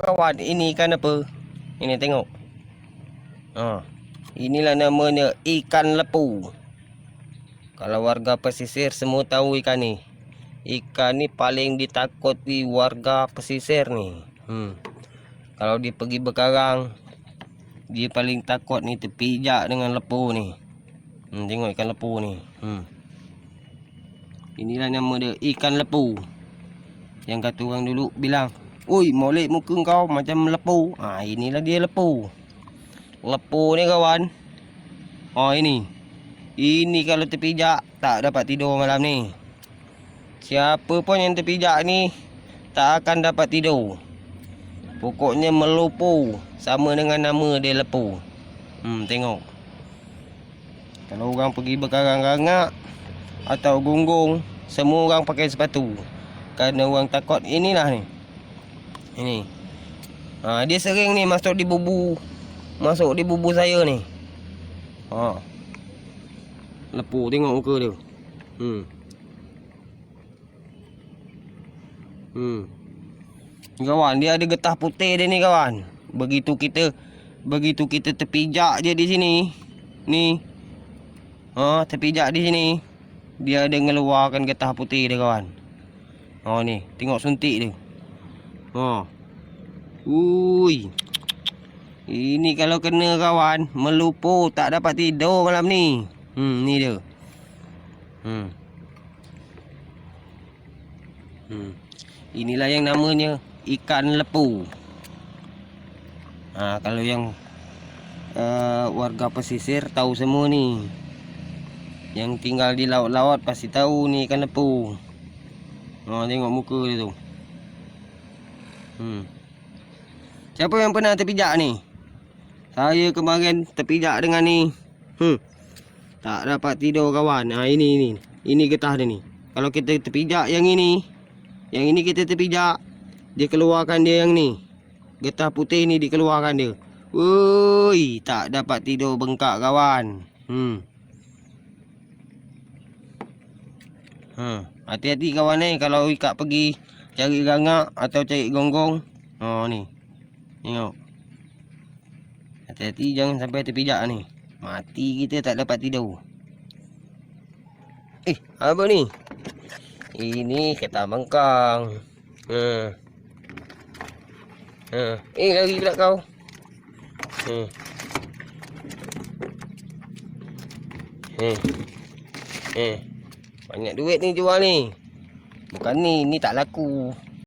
kawan, ini ikan apa? Ini tengok. Ha. Inilah namanya ikan lepu. Kalau warga pesisir semua tahu ikan ni. Ikan ni paling ditakuti warga pesisir ni. Hmm. Kalau dia pergi berkarang, dia paling takut ni terpijak dengan lepu ni. Hmm, tengok ikan lepu ni. Hmm. Inilah nama dia ikan lepu. Yang kata orang dulu bilang, "Oi, molek muka kau macam lepu." Ha, inilah dia lepu. Lepu ni kawan. Oh ini. Ini kalau terpijak tak dapat tidur malam ni. Siapa pun yang terpijak ni tak akan dapat tidur. Pokoknya melupu sama dengan nama dia lepu. Hmm tengok. Kalau orang pergi berkarang-karangak atau gonggong, semua orang pakai sepatu. Kerana orang takut inilah ni. Ini. Ha, dia sering ni masuk di bubu. Masuk di bubu saya ni. Ha. Lepu tengok muka dia. Hmm. Hmm. Kawan, dia ada getah putih dia ni kawan. Begitu kita begitu kita terpijak je di sini. Ni. Ha, terpijak di sini. Dia ada ngeluarkan getah putih dia kawan. Ha ni, tengok suntik dia. Ha. Ui. Ini kalau kena kawan, melupu tak dapat tidur malam ni. Hmm, ni dia. Hmm. Hmm. Inilah yang namanya ikan lepu. Ha, kalau yang uh, warga pesisir tahu semua ni. Yang tinggal di laut-laut pasti tahu ni ikan lepu. Ha, tengok muka dia tu. Hmm. Siapa yang pernah terpijak ni? Saya kemarin terpijak dengan ni. Hmm. Tak dapat tidur kawan. Ha, ini ini. Ini getah dia ni. Kalau kita terpijak yang ini, yang ini kita terpijak, dia keluarkan dia yang ni. Getah putih ni dikeluarkan dia. Woi, tak dapat tidur bengkak kawan. Hmm. Ha, hati-hati kawan ni kalau ikat pergi cari gangak atau cari gonggong. Ha ni. Tengok. Hati-hati jangan sampai terpijak ni. Mati kita tak dapat tidur. Eh, apa ni? Ini kereta mengkang. Ha. Ha. Eh, lari pula kau. Ha. Eh. Eh. Banyak duit ni jual ni. Bukan ni, ni tak laku.